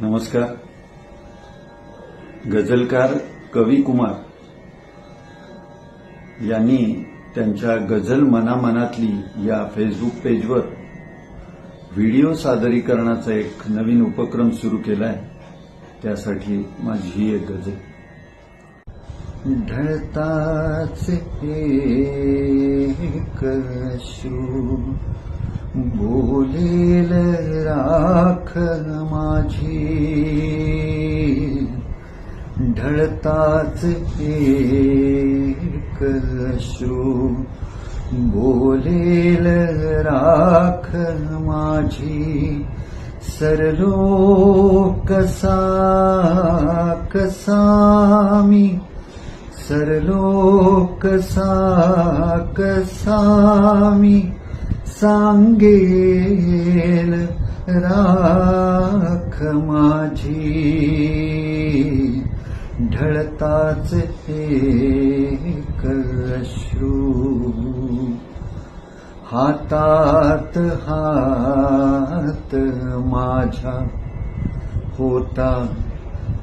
नमस्कार. गझलकार कवी कुमार यांनी त्यांच्या गझल मनामनातली या फेसबुक पेजवर व्हिडिओ सादरीकरणाचा एक नवीन उपक्रम सुरू केलाय. त्यासाठी माझी ही एक गझल. ढळताच हे कशू बोलेल राख माझी. ढळताच एक अश्रू. बोलेल राख माझी. सरलो कसा कसा मी. सरलो कसा कसा मी. सांगेल राख माझी. ढळताच एक अश्रू. हातात हात माझ्या होता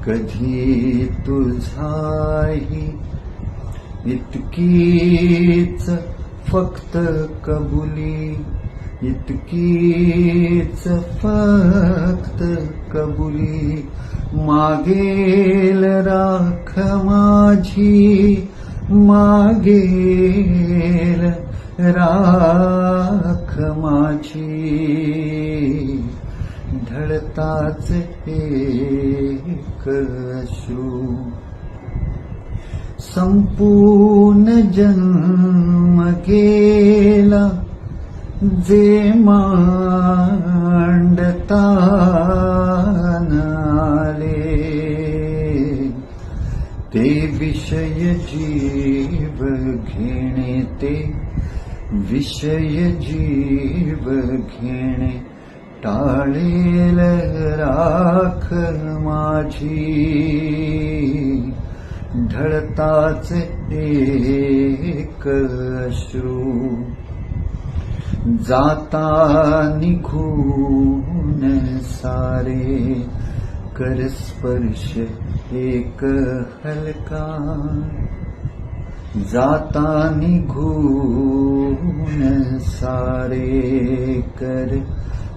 कधी तुझाही. इतकीच फक्त कबुली इतकीच फक्त कबुली. मागेल राख माझी मागेल राख माझी. ढळताच एक कशू संपूर्ण जन्म मांडता नाले ते विषय जीव घेणे ते विषय जीव घेणे टाळेल राख माझी ढळताच एक अश्रू जाता निघून सारे कर स्पर्श एक हलका जाता निघून सारे कर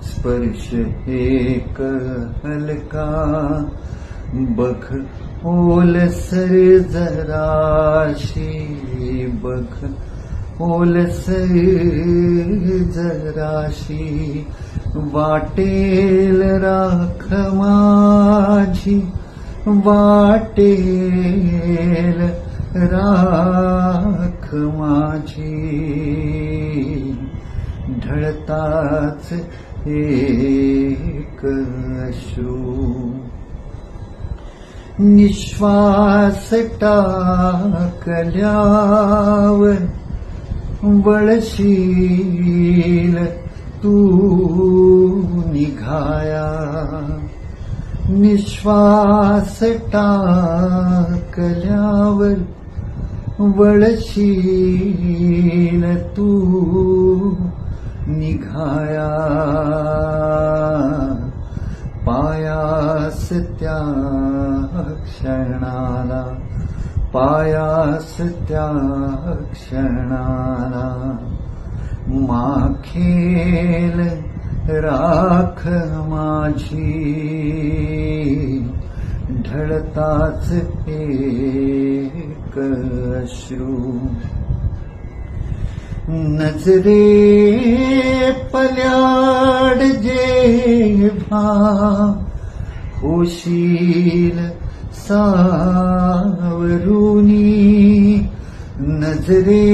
स्पर्श एक हलका बघ ओलसर जराशी बघ ओलसर जराशी वाटेल राख माझी वाटेल राख माझी. ढळताच एक अश्रू निश्वास टाकल्यावर वळशील तू निघाया. निश्वास टाकल्यावर वळशील तू निघाया. पायास त्या क्षणाला पायास त्या क्षणाला माखेल राख माझी ढळताच एक अश्रू. नजरे पल्याड जेव्हा होशील सावरुनी नजरे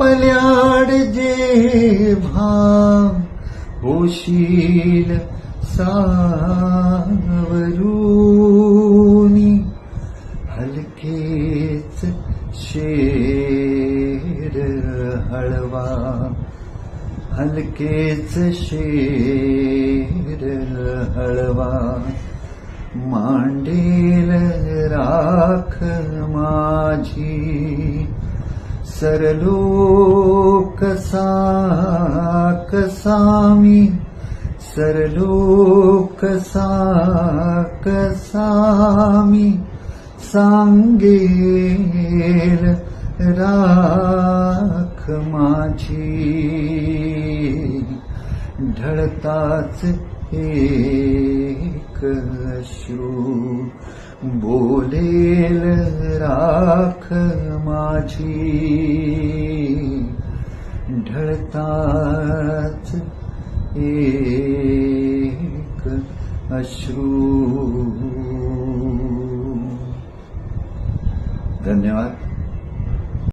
पल्याड जेव्हा होशील सावरुनी हलकेच शेर हळवा हलकेच शेर हळवा. मांडेल राख माझी. सरलो कसा कसा मी सरलो कसा कसा मी सांगेल राख माझी. ढळताच एक अश्रू बोलेल राख माझी. ढळताच एक अश्रू. धन्यवाद.